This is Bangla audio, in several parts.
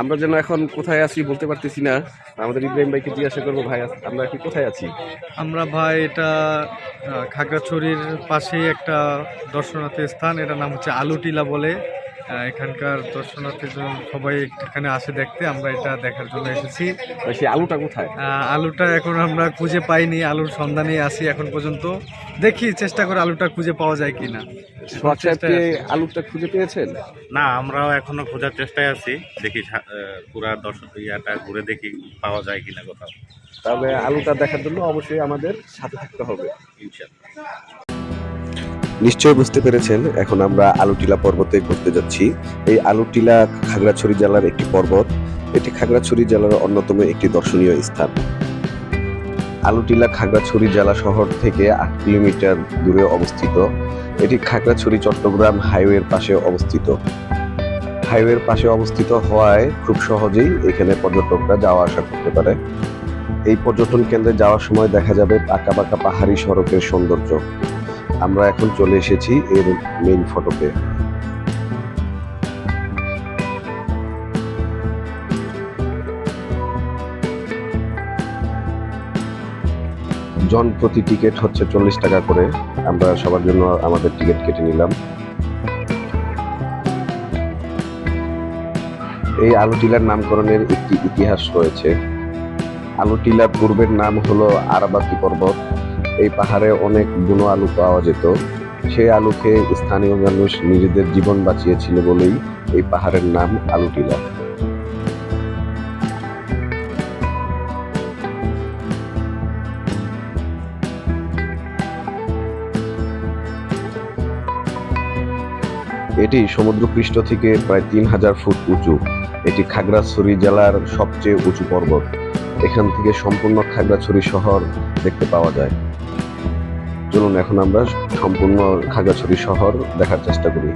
আমরা যেন এখন কোথায় আছি বলতে পারতেছি না। আমাদের ইব্রাহিম ভাইকে জিজ্ঞাসা করব, ভাই আমরা কি কোথায় আছি? আমরা ভাই, এটা খাগড়াছড়ির পাশেই একটা দর্শনার্থী স্থান। এটার নাম হচ্ছে আলুটিলা বলে। এখানকার দর্শনার্থী সবাই এখানে আসে দেখতে আমরা এটা দেখার জন্য এসেছি। সেই আলুটা কোথায়? আলুটা এখন আমরা খুঁজে পাইনি আলুর সন্ধানে আছি এখন পর্যন্ত। দেখি চেষ্টা করে আলুটা খুঁজে পাওয়া যায় কিনা। আলুটা খুঁজে পেয়েছেন? না আমরাও এখনও খোঁজার চেষ্টায় আছি। দেখি পুরা দর্শক ইয়াটা ঘুরে দেখি পাওয়া যায় কিনা কোথাও। তবে আলুটা দেখার জন্য অবশ্যই আমাদের সাথে থাকতে হবে। ইনশাল্লাহ নিশ্চয় বুঝতে পেরেছেন, এখন আমরা আলুটিলা পর্বতে ঘুরতে যাচ্ছি। এই আলুটিলা খাগড়াছড়ি জেলার একটি পর্বত। এটি খাগড়াছড়ি জেলার অন্যতম একটি দর্শনীয় স্থান। আলুটিলা খাগড়াছড়ি জেলা শহর থেকে আট কিলোমিটার দূরে অবস্থিত। এটি খাগড়াছড়ি, চট্টগ্রাম হাইওয়ের পাশে অবস্থিত। হাইওয়ের পাশে অবস্থিত হওয়ায় খুব সহজেই এখানে পর্যটকরা যাওয়া আসা করতে পারে। এই পর্যটন কেন্দ্রে যাওয়ার সময় দেখা যাবে পাকা পাকা পাহাড়ি সড়কের সৌন্দর্য। আমরা এখন চলে এসেছি এর মেইন ফটোতে জন প্রতি টিকিট হচ্ছে চল্লিশ টাকা করে। আমরা সবার জন্য আমাদের টিকিট কেটে নিলাম। এই আলুটিলার নামকরণের একটি ইতিহাস রয়েছে। আলু আলুটিলা পূর্বের নাম হলো আরাবাতি পর্বত। এই পাহাড়ে অনেক বুনো আলু পাওয়া যেত। সেই আলু খেয়ে স্থানীয় মানুষ নিজেদের জীবন বাঁচিয়েছিল বলেই এই পাহাড়ের নাম আলুটিলা। এটি সমুদ্রপৃষ্ঠ থেকে প্রায় তিন হাজার ফুট উঁচু। এটি খাগড়াছড়ি জেলার সবচেয়ে উঁচু পর্বত। এখান থেকে সম্পূর্ণ খাগড়াছড়ি শহর দেখতে পাওয়া যায়। চলুন এখন আমরা সম্পূর্ণ খাগড়াছড়ি শহর দেখার চেষ্টা করি।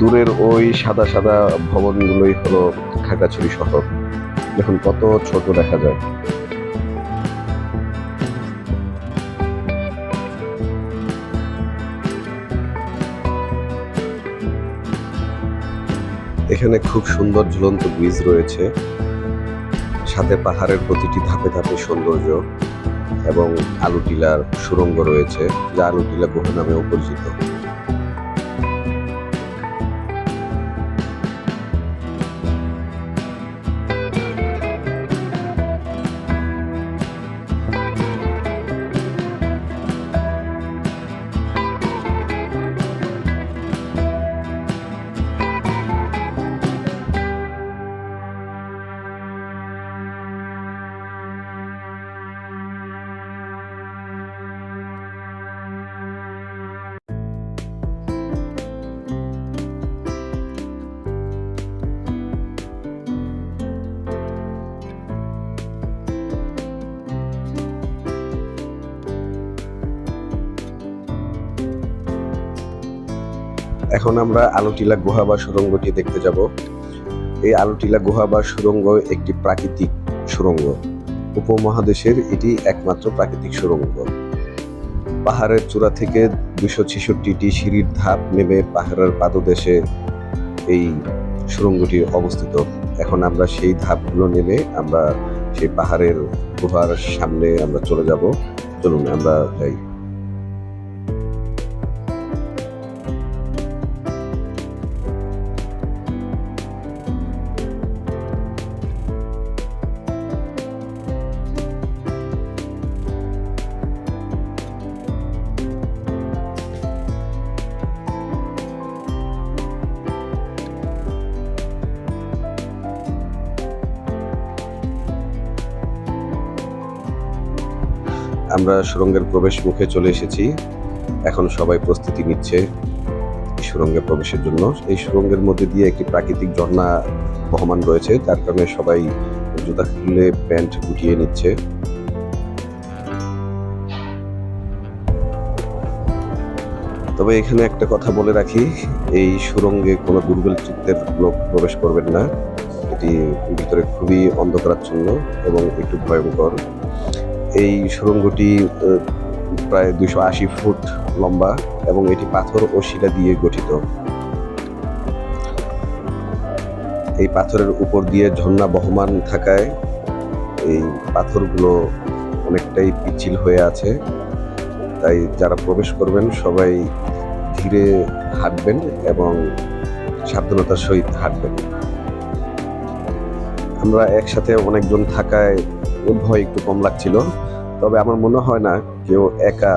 দূরের ওই সাদা সাদা ভবনগুলোই হলো খাগড়াছড়ি শহর। দেখুন কত ছোট দেখা যায়। এখানে খুব সুন্দর ঝুলন্ত ব্রিজ রয়েছে। সাথে পাহাড়ের প্রতিটি ধাপে ধাপে সৌন্দর্য এবং আলুটিলার সুরঙ্গ রয়েছে, যা আলু টিলা গুহ নামেও পরিচিত। এখন আমরা আলুটিলা গুহা বা সুরঙ্গটি দেখতে যাব। এই আলুটিলা গুহা বা সুরঙ্গ একটি প্রাকৃতিক সুরঙ্গ। উপমহাদেশের এটি একমাত্র প্রাকৃতিক সুরঙ্গ। পাহাড়ের চূড়া থেকে দুশো ছেষট্টিটি সিঁড়ির ধাপ নেমে পাহাড়ের পাদদেশে এই সুরঙ্গটি অবস্থিত। এখন আমরা সেই ধাপগুলো নেমে আমরা সেই পাহাড়ের গুহার সামনে আমরা চলে যাব। চলুন, আমরা যাই। আমরা সুরঙ্গের প্রবেশ মুখে চলে এসেছি। এখন সবাই প্রস্তুতি নিচ্ছে সুরঙ্গে প্রবেশের জন্য। এই সুরঙ্গের মধ্যে দিয়ে একটি প্রাকৃতিক ঝর্ণা বহমান রয়েছে, যার কারণে সবাই জুতা খুলে প্যান্ট গুটিয়ে নিচ্ছে। তবে এখানে একটা কথা বলে রাখি, এই সুরঙ্গে কোনো দুর্বল চিত্তের লোক প্রবেশ করবেন না। এটি ভিতরে খুবই অন্ধকারাচ্ছন্ন এবং একটু ভয়ঙ্কর। এই সুরঙ্গটি প্রায় দুশো আশি ফুট লম্বা এবং এটি পাথর ও শিলা দিয়ে গঠিত। এই পাথরের উপর দিয়ে ঝর্ণা বহমান থাকায় এই পাথরগুলো অনেকটাই পিচ্ছিল হয়ে আছে। তাই যারা প্রবেশ করবেন, সবাই ধীরে হাঁটবেন এবং সাবধানতার সহিত হাঁটবেন। আমরা একসাথে অনেকজন থাকায় ভয় একটু কম লাগছিল। তবে আমার মনে হয় না কেউ একা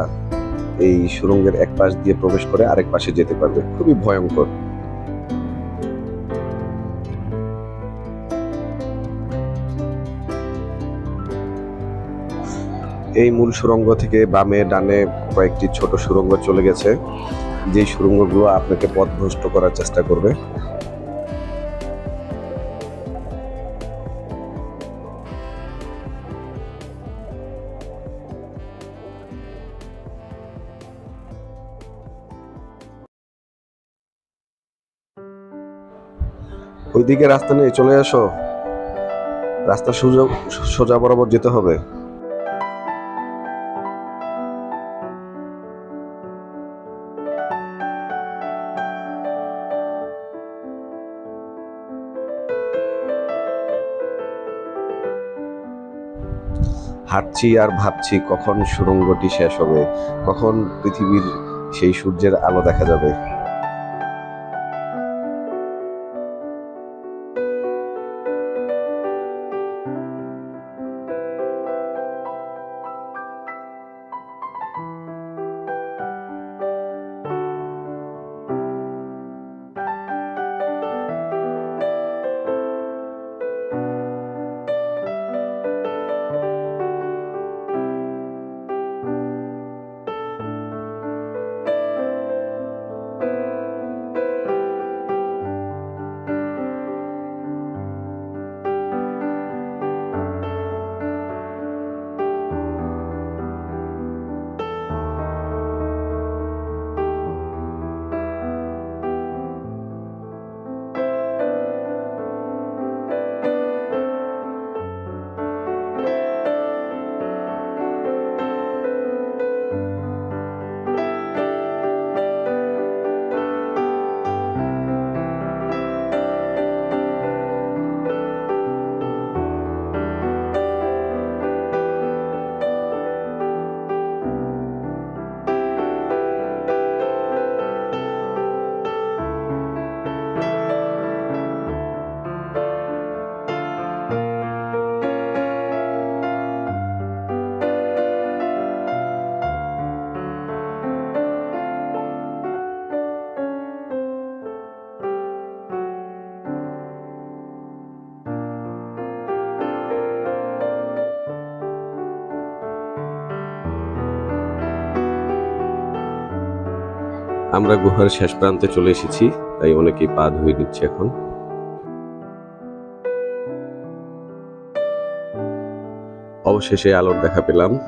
এই সুরঙ্গের এক পাশ দিয়ে প্রবেশ করে আরেক পাশে যেতে পারবে। খুবই ভয়ঙ্কর। এই মূল সুরঙ্গ থেকে বামে, ডানে কয়েকটি ছোট সুরঙ্গ চলে গেছে। যেই সুরঙ্গগুলো আপনাকে পথ পথভ্রষ্ট করার চেষ্টা করবে ওইদিকে রাস্তা নেই চলে আসো। রাস্তা সোজা সোজা বরাবর যেতে হবে। হাঁটছি আর ভাবছি কখন সুরঙ্গটি শেষ হবে, কখন পৃথিবীর সেই সূর্যের আলো দেখা যাবে। আমরা গুহার শেষ প্রান্তে চলে এসেছি, তাই অনেকেই পা ধুয়ে নিচ্ছে এখন। অবশেষে আলোর দেখা পেলাম।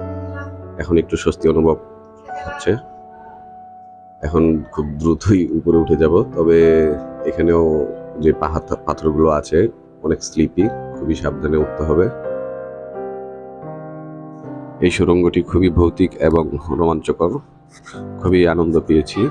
এখন একটু স্বস্তি অনুভব হচ্ছে। এখন খুব দ্রুতই উপরে উঠে যাব, তবে এখানেও যে পাহাড়, পাথরগুলো আছে, অনেক স্লিপি খুবই সাবধানে উঠতে হবে। এই সুড়ঙ্গটি খুবই ভৌতিক এবং রোমাঞ্চকর। খুবই আনন্দ পেয়েছি।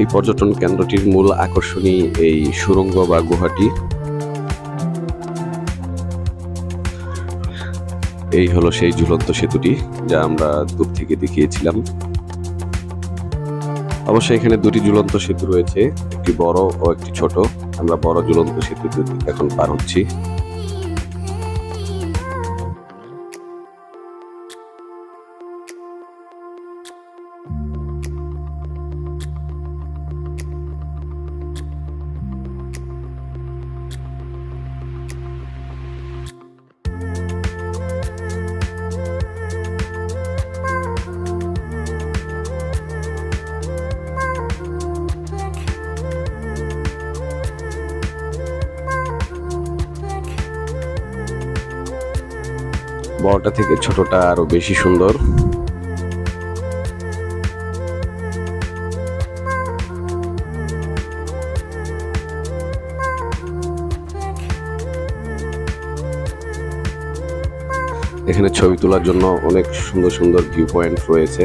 এই পর্যটন কেন্দ্রটির মূল আকর্ষণই এই সুড়ঙ্গ বা গুহাটি। এই হলো সেই ঝুলন্ত সেতুটি যা আমরা দূর থেকে দেখিয়েছিলাম। অবশ্য এখানে দুটি ঝুলন্ত সেতু রয়েছে, একটি বড় ও একটি ছোট। আমরা বড় ঝুলন্ত সেতুতে এখন পার হচ্ছি। বড়টা থেকে ছোটটা আরও বেশি সুন্দর। এখানে ছবি তোলার জন্য অনেক সুন্দর সুন্দর ভিউ পয়েন্ট রয়েছে।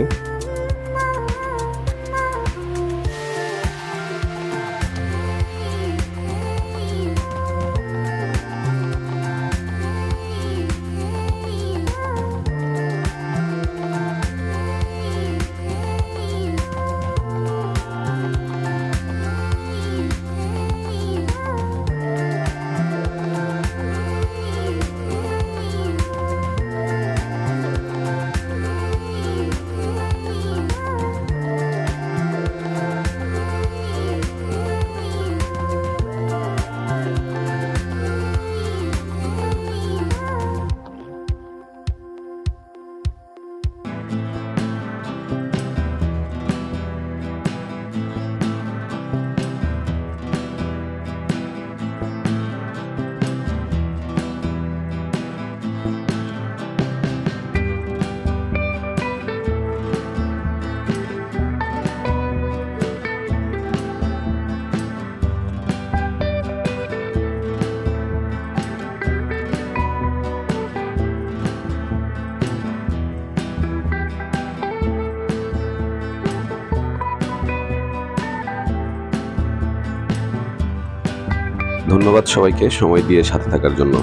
ধন্যবাদ সবাইকে সময় দিয়ে সাথে থাকার জন্য।